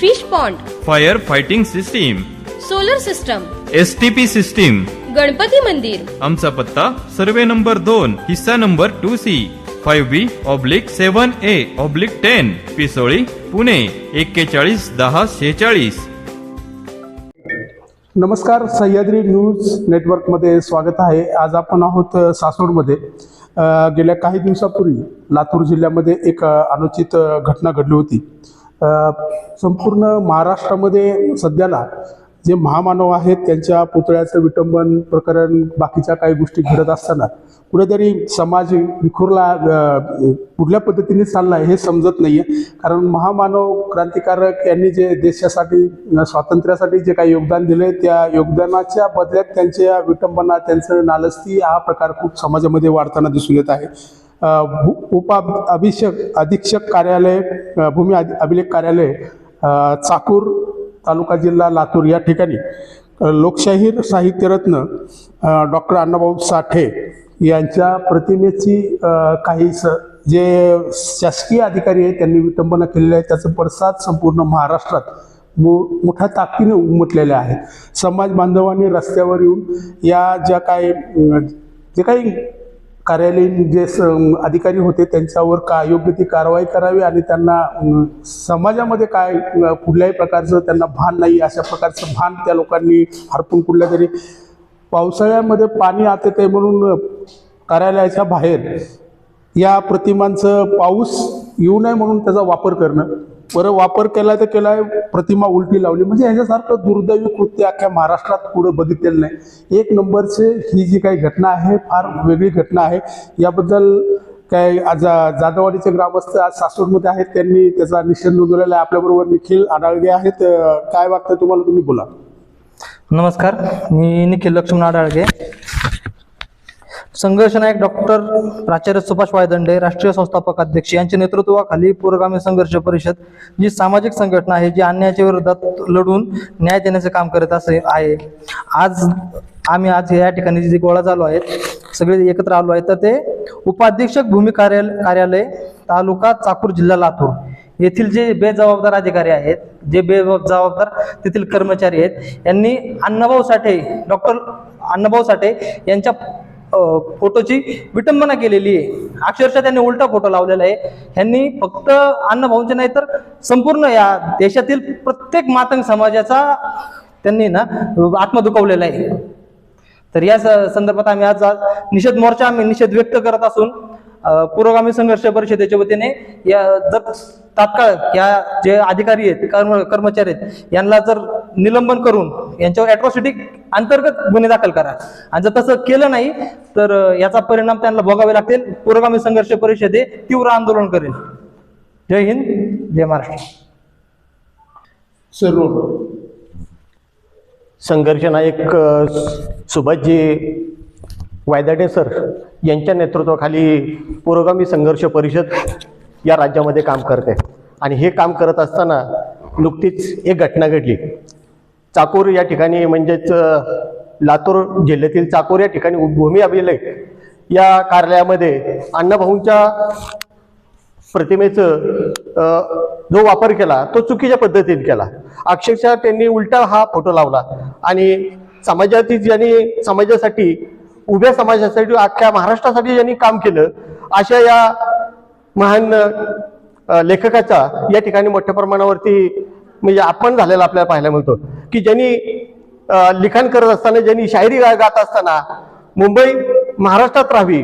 Fish pond fire fighting system solar system S T P system Ganpati मंदिर आमचा पत्ता survey number दोन हिस्सा number two C five B oblique seven A oblique ten Pisoli Pune एक्केचाळीस दहा शेचाळीस नमस्कार Sahyadri news नेटवर्कमध्ये स्वागत आहे. आज आपण आहोत सासवडमध्ये. गेल्या काही दिवसापूर्वी लातूर जिल्ह्यामध्ये एक अनुचित घटना घडली होती. संपूर्ण महाराष्ट्रामध्ये सध्याला जे महामानव आहेत त्यांच्या पुतळ्याचं विटंबन प्रकरण बाकीच्या काही गोष्टी घडत असताना कुठेतरी समाज विखुरला कुठल्या पद्धतीने चालला हे समजत नाही आहे कारण महामानव क्रांतिकारक यांनी जे देशासाठी स्वातंत्र्यासाठी जे काही योगदान दिले त्या योगदानाच्या बदल्यात त्यांच्या विटंबना त्यांचं नालस्ती हा प्रकार खूप समाजामध्ये वाढताना दिसून येत आहे. उपा अभिषेक अधीक्षक कार्यालय भूमी अभिलेख कार्यालय चाकूर तालुका जिल्हा लातूर या ठिकाणी. लोकशाहीर साहित्यरत्न डॉक्टर अण्णाभाऊ साठे यांच्या प्रतिमेची काही स जे शासकीय अधिकारी आहेत त्यांनी विटंबना केलेली आहे त्याचं पडसाद संपूर्ण महाराष्ट्रात मो मोठ्या ताकदीने उमटलेले आहेत. समाज बांधवांनी रस्त्यावर येऊन या ज्या काही जे काही कार्यालयीन जे स अधिकारी होते त्यांच्यावर का योग्य ती कारवाई करावी आणि त्यांना समाजामध्ये काय कुठल्याही प्रकारचं त्यांना भान नाही अशा प्रकारचं भान त्या लोकांनी हरपून कुठल्या तरी पावसाळ्यामध्ये पाणी आत येते म्हणून कार्यालयाच्या बाहेर या प्रतिमांचं पाऊस येऊ नये म्हणून त्याचा वापर करणं बरं वापर केला तर केला प्रतिमा उलटी लावली. म्हणजे ह्याच्यासारखं दुर्दैवी कृत्य अख्ख्या महाराष्ट्रात पुढे बघितलेलं नाही. एक नंबरचे ही जी काही घटना आहे फार वेगळी घटना आहे. याबद्दल काय आज जाधववाडीचे ग्रामस्थ आज सासवडमध्ये आहेत त्यांनी त्याचा निषेध नोंदवलेला आहे. आपल्याबरोबर निखिल आडाळगे आहेत. काय वाटतं तुम्हाला? तुम्ही बोला. नमस्कार. मी निखिल लक्ष्मण आडाळगे संघर्ष नायक डॉक्टर प्राचार्य सुभाष वायदंडे राष्ट्रीय संस्थापक अध्यक्ष यांच्या नेतृत्वाखाली पुरोगामी संघर्ष परिषद जी सामाजिक संघटना आहे जी अन्यायाच्या विरोधात लढून न्याय देण्याचे काम करत असे आहे. आज आम्ही आज या ठिकाणी जे गोळा झालो आहेत सगळे एकत्र आलो आहे तर ते उपाधीक्षक भूमी कार्यालय कार्यालय तालुका चाकूर जिल्हा लातूर. येथील जे बेजबाबदार अधिकारी आहेत जे बेजबाबदार तेथील कर्मचारी आहेत यांनी अण्णाभाऊ साठे डॉक्टर अण्णाभाऊ साठे यांच्या फोटोची विटंबना केलेली आहे. अक्षरशः त्यांनी उलटा फोटो लावलेला आहे. ह्यांनी फक्त अण्णाभाऊंचे नाही तर संपूर्ण या देशातील प्रत्येक मातंग समाजाचा त्यांनी ना आत्मा दुखवलेला आहे. तर या स- संदर्भात आम्ही आज निषेध मोर्चा आम्ही निषेध व्यक्त करत असून पुरोगामी संघर्ष परिषदेच्या वतीने या जर तात्काळ या जे अधिकारी आहेत कर्म कर्मचारी आहेत यांना जर निलंबन करून यांच्यावर अॅट्रॉसिटी अंतर्गत गुन्हे दाखल करा. आणि जर तसं केलं नाही तर याचा परिणाम त्यांना भोगावे लागतील. पुरोगामी संघर्ष परिषदे तीव्र आंदोलन करेल. जय हिंद जय महाराष्ट्र. सर संघर्ष नायक सुभाषजी वायदाटे सर यांच्या नेतृत्वाखाली पुरोगामी संघर्ष परिषद या राज्यामध्ये काम करते. आणि हे काम करत असताना नुकतीच एक घटना घडली. चाकूर या ठिकाणी म्हणजेच लातूर जिल्ह्यातील चाकूर या ठिकाणी भूमी अभिलेख या कार्यालयामध्ये अण्णाभाऊंच्या प्रतिमेचं जो वापर केला तो चुकीच्या पद्धतीने केला. अक्षरशः त्यांनी उलटा हा फोटो लावला आणि समाजातील ज्यांनी समाजासाठी उभ्या समाजासाठी अख्ख्या महाराष्ट्रासाठी ज्यांनी काम केलं अशा या महान लेखकाचा या ठिकाणी मोठ्या प्रमाणावरती म्हणजे आपण झालेला आपल्याला पाहायला मिळतो. की ज्यांनी लिखाण करत असताना ज्यांनी शायरी गात असताना मुंबई महाराष्ट्रात राहावी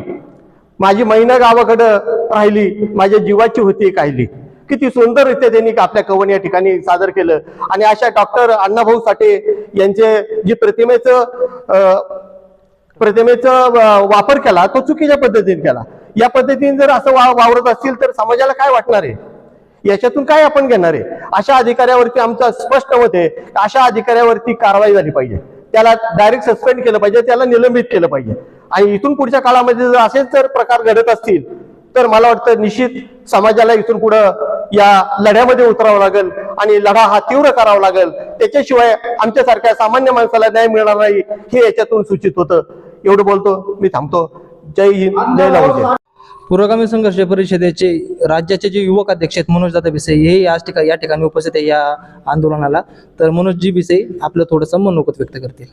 माझी महिना गावाकडं राहिली माझ्या जीवाची होती काहिली किती सुंदररित्या त्यांनी आपल्या कवन या ठिकाणी सादर केलं. आणि अशा डॉक्टर अण्णाभाऊ साठे यांचे जी प्रतिमेचं प्रतिमेचा वापर केला तो चुकीच्या पद्धतीने केला. या पद्धतीने जर असं वा वावरत असतील तर समाजाला काय वाटणार आहे? याच्यातून काय आपण घेणार आहे? अशा अधिकाऱ्यावरती आमचं स्पष्ट मत आहे अशा अधिकाऱ्यावरती कारवाई झाली पाहिजे. त्याला डायरेक्ट सस्पेंड केलं पाहिजे त्याला निलंबित केलं पाहिजे. आणि इथून पुढच्या काळामध्ये जर असेच जर प्रकार घडत असतील तर मला वाटतं निश्चित समाजाला इथून पुढं या लढ्यामध्ये उतरावं लागेल आणि लढा हा तीव्र करावा लागेल. त्याच्याशिवाय आमच्यासारख्या सामान्य माणसाला न्याय मिळणार नाही हे याच्यातून सूचित होतं. एवढं बोलतो. मी थांबतो. जय हिंद. जय लावजे पुरोगामी संघर्ष परिषदेचे राज्याचे जे युवक अध्यक्ष आहेत मनोजदादा बिसे हे याच ठिकाणी या ठिकाणी उपस्थित आहे या आंदोलनाला. तर मनोजजी बिसे आपलं थोडंसं मनोगत व्यक्त करतील.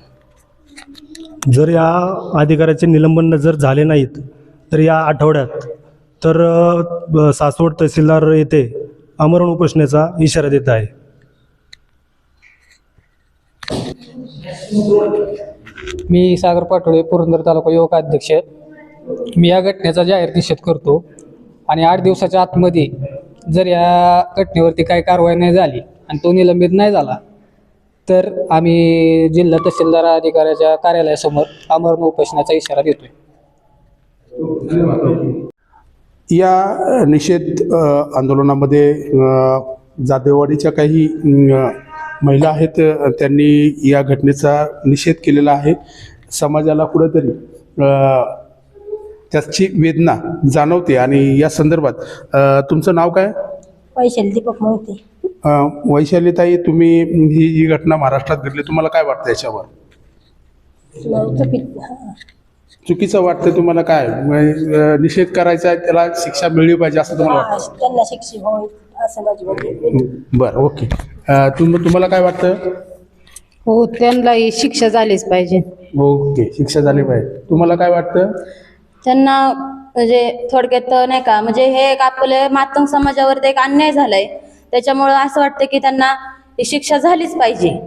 जर या अधिकाऱ्याचे निलंबन जर झाले नाहीत तर या आठवड्यात तर सासवड तहसीलदार येथे आमरण उपोषणाचा इशारा देत आहे. मी सागर पाटोळे पुरंदर तालुका युवक अध्यक्ष मी या घटनेचा जाहीर निषेध करतो. आणि आठ दिवसाच्या आतमध्ये जर या घटनेवरती काही कारवाई नाही झाली आणि तो निलंबित नाही झाला तर आम्ही जिल्हा तहसीलदार अधिकाऱ्याच्या कार्यालयासमोर आमरण उपोषणाचा इशारा देतोय. या निषेध आंदोलनामध्ये जादेवाडीच्या काही महिला आहेत त्यांनी या घटनेचा निषेध केलेला आहे. समाजाला कुठंतरी त्याची वेदना जाणवते आणि या संदर्भात अ, तुमचं नाव काय? वैशाली दीपक मोहिते. अ, वैशालीताई तुम्ही ही जी घटना महाराष्ट्रात घडली तुम्हाला काय वाटतं याच्यावर? हा. चुकीचं वाटतं तुम्हाला काय? म्हणजे, अ, निषेध करायचा आहे त्याला शिक्षा मिळली पाहिजे असं तुम्हाला वाटतं? हा, त्यांना शिक्षित होईल असं माझी म्हणजे बरं ओके. अ, तुम तुम्हाला काय वाटतं? हो त्यांनाही शिक्षा झालीच पाहिजे. ओके शिक्षा झाली पाहिजे. तुम्हाला काय वाटतं? त्यांना म्हणजे थोडक्यात नाही का म्हणजे हे एक आपले मातंग समाजावरती एक अन्याय झालाय. त्याच्यामुळं असं वाटतं की त्यांना ही शिक्षा झालीच पाहिजे.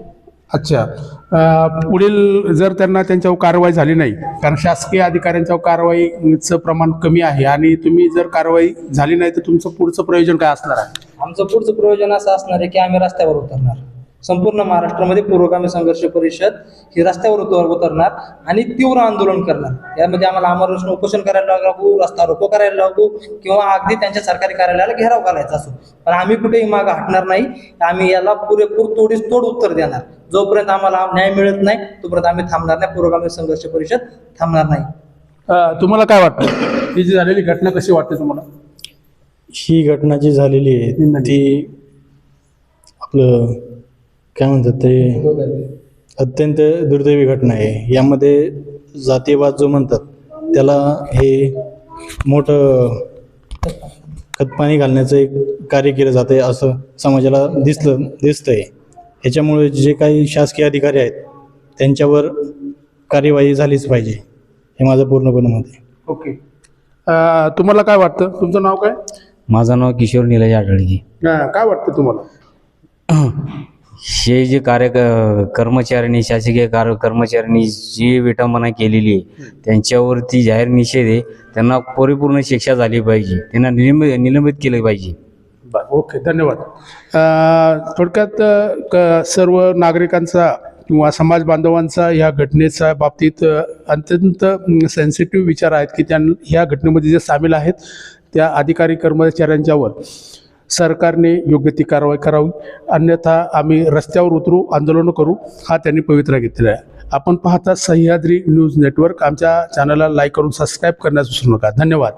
अच्छा. अ, पुढील जर त्यांना त्यांच्यावर कारवाई झाली नाही कारण शासकीय अधिकाऱ्यांच्यावर कारवाईचं प्रमाण कमी आहे आणि तुम्ही जर कारवाई झाली नाही तर तुमचं पुढचं प्रयोजन काय असणार आहे? आमचं पुढचं प्रयोजन असं असणार आहे की आम्ही रस्त्यावर उतरणार. संपूर्ण महाराष्ट्रामध्ये पुरोगामी संघर्ष परिषद ही रस्त्यावर उतर उतरणार आणि तीव्र आंदोलन करणार. यामध्ये आम्हाला आमरण उपोषण करायला लागू रस्ता रोको करायला लागू किंवा अगदी त्यांच्या सरकारी कार्यालयाला घेराव घालायचा असो. पण आम्ही कुठेही मागं हटणार नाही. आम्ही याला पुरेपूर तोडीस तोड उत्तर देणार. जोपर्यंत आम्हाला न्याय मिळत नाही तोपर्यंत आम्ही थांबणार नाही. पुरोगामी संघर्ष परिषद थांबणार नाही. तुम्हाला काय वाटतं? ही जी झालेली घटना कशी वाटते तुम्हाला? ही घटना जी झालेली आहे ती आपलं काय म्हणतात ते? अत्यंत दुर्दैवी घटना आहे. यामध्ये जातीवाद जो म्हणतात त्याला हे मोठं खतपाणी घालण्याचं एक कार्य केलं जातं आहे असं समाजाला दिसलं दिसतंय. ह्याच्यामुळे जे काही शासकीय अधिकारी आहेत त्यांच्यावर कार्यवाही झालीच पाहिजे. हे माझं पूर्णपणे मत आहे. ओके. अ, तुम्हाला काय वाटतं? तुमचं नाव काय? माझं नाव किशोर निलज आढळगी. अ, काय वाटतं तुम्हाला? हे जे कार्य कर्मचाऱ्यांनी शासकीय कार्य कर्मचाऱ्यांनी जी विटंबना केलेली आहे त्यांच्यावरती जाहीर निषेध आहे. त्यांना परिपूर्ण शिक्षा झाली पाहिजे. त्यांना निलंबित निलंबित केलं पाहिजे. बरं ओके धन्यवाद. थोडक्यात सर्व नागरिकांचा किंवा समाज बांधवांचा ह्या घटनेच्या बाबतीत अत्यंत सेन्सिटिव्ह विचार आहेत की त्यां ह्या घटनेमध्ये जे सामील आहेत त्या अधिकारी कर्मचाऱ्यांच्यावर. सरकारने योग्य ती कारवाई करावी. अन्यथा आम्ही रस्त्यावर उतरू आंदोलन करू हा त्यांनी पवित्रा घेतलेला आहे. आपण पाहता सह्याद्री न्यूज नेटवर्क. आमच्या चॅनलला लाईक करून सबस्क्राईब करण्यास विसरू नका. धन्यवाद.